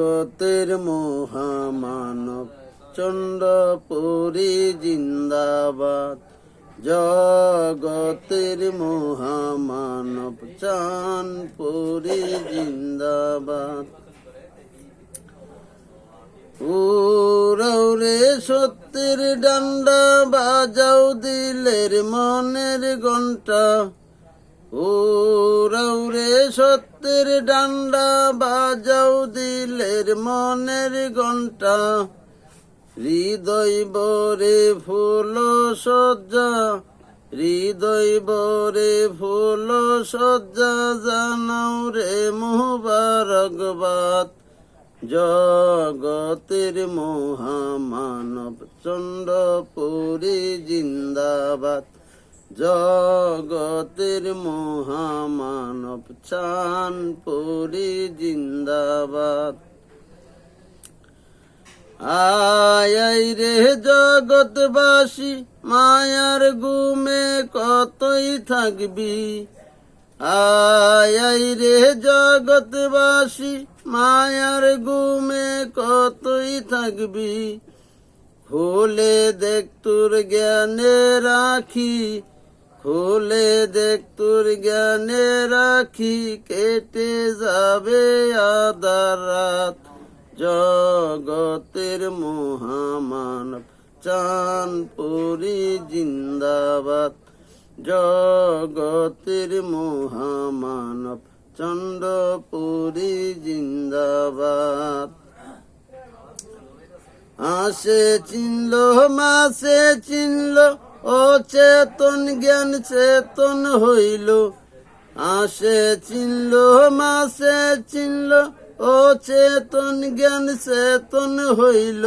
জগতের মহামানব চন্দ্রপুরী জিন্দাবাদ। জগতের মহামানব চানপুরী জিন্দাবাদ। উড়ৌরে সত্যের ডান্ডা বাজাও দিলের মনের ঘণ্টা উড়ৌরে সত্যের ডান্ডা বাজাও দিলের মনের ঘণ্টা হৃদয় বরে ফুল সজ্জা, হৃদয় বরে ফুল সজ্জা জানাও রে মুবারকবাদ। জগতের মহামানব চন্দ্রপুরী জিন্দাবাদ। জগতের মহামানব চানপুরী জিন্দাবাদ। আয় রে জগৎবাসী, মায়ার গুমে কতই থাকবি? আয় রে জগৎবাসী, মায়ার গুমে কতই থাকবি? খুলে দেখ তোর জ্ঞানে রাখি খুলে দেখ তোর জ্ঞানে রাখি, কেটে যাবে আদার রাত। জগতের মহামানব চানপুরি জিন্দাবাদ। জগতের মহামানব চন্দ্রপুরী জিন্দাবাদ। আসে চিনল, মাসে চিনল ও চেতন জ্ঞান চেতন হইল। আসে চিনল, মাসে চিনল ও চেতন জ্ঞান চেতন হইল।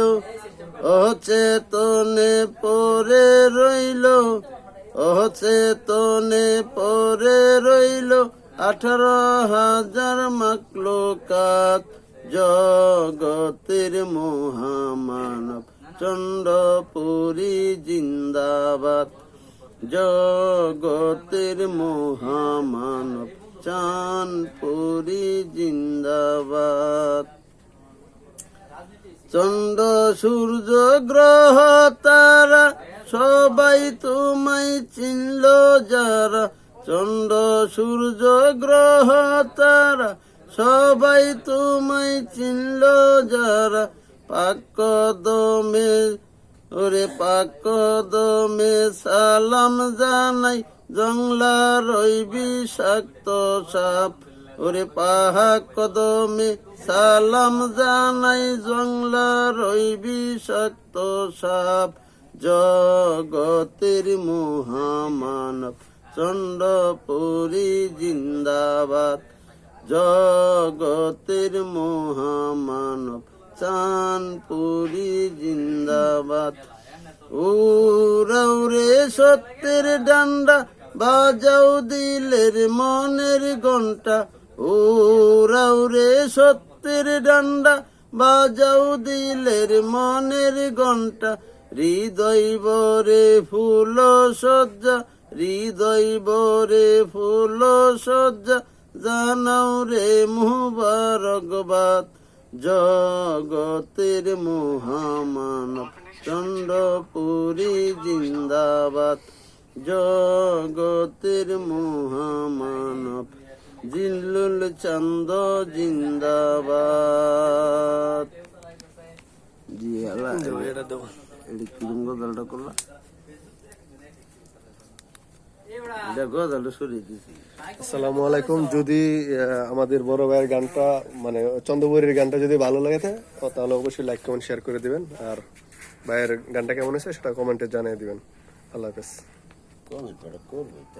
ও চেতনে পরে রইল ও চেতনে পরে রইল। আঠারো হাজার মাকলো কাত জগতের মহামানব। চন্দ্রপুরী জিন্দাবাদ। জগতের মহামানব চানপুরী জিন্দাবাদ। চন্দ্র সূর্য গ্রহ তারা, সবাই তোমায় চিনল যারা। চন্দ্র সূর্য গ্রহ তারা, সবাই তোমায় চিনল যারা। পাক দমে ওরে পাক দমে সালাম জানাই, জংলার ওই বিষাক্ত সাপ। ওরে পাহা কদমে সালাম জানাই, জংলার ওই বিষাক্ত সাপ। জগতের মহামানব, চন্দ্রপুরী জিন্দাবাদ। জগতের মহামানব চানপুরী জিন্দাবাদ। উড়ে সত্যের ডান্ডা, বাজাও দিলের মনের ঘণ্টা উড়ে সত্যের ডান্ডা, বাজাও দিলের মনের ঘণ্টা হৃদয় বরে ফুল সজ্জা, হৃদয় বরে ফুল সজ্জা, জানাও রে মুবারকবাদ। জগতের মহামানব চন্দ্রপুরী জিন্দাবাদ। জগতের মহামানব জিল্লুল চন্দ জিন্দাবাদ। জি আল্লাহ এটা কিরম গজালটা করলা এটা গজালটা সরিয়ে দিয়েছি আসসালামু আলাইকুম। যদি আমাদের বড় ভাইয়ের গানটা মানে চন্দ্রবরীর গানটা যদি ভালো লাগে তাহলে অবশ্যই লাইক কমেন্ট শেয়ার করে দিবেন। আর ভাইয়ের গানটা কেমন হয়েছে সেটা কমেন্টে জানিয়ে দিবেন। আল্লাহ হাফেজ।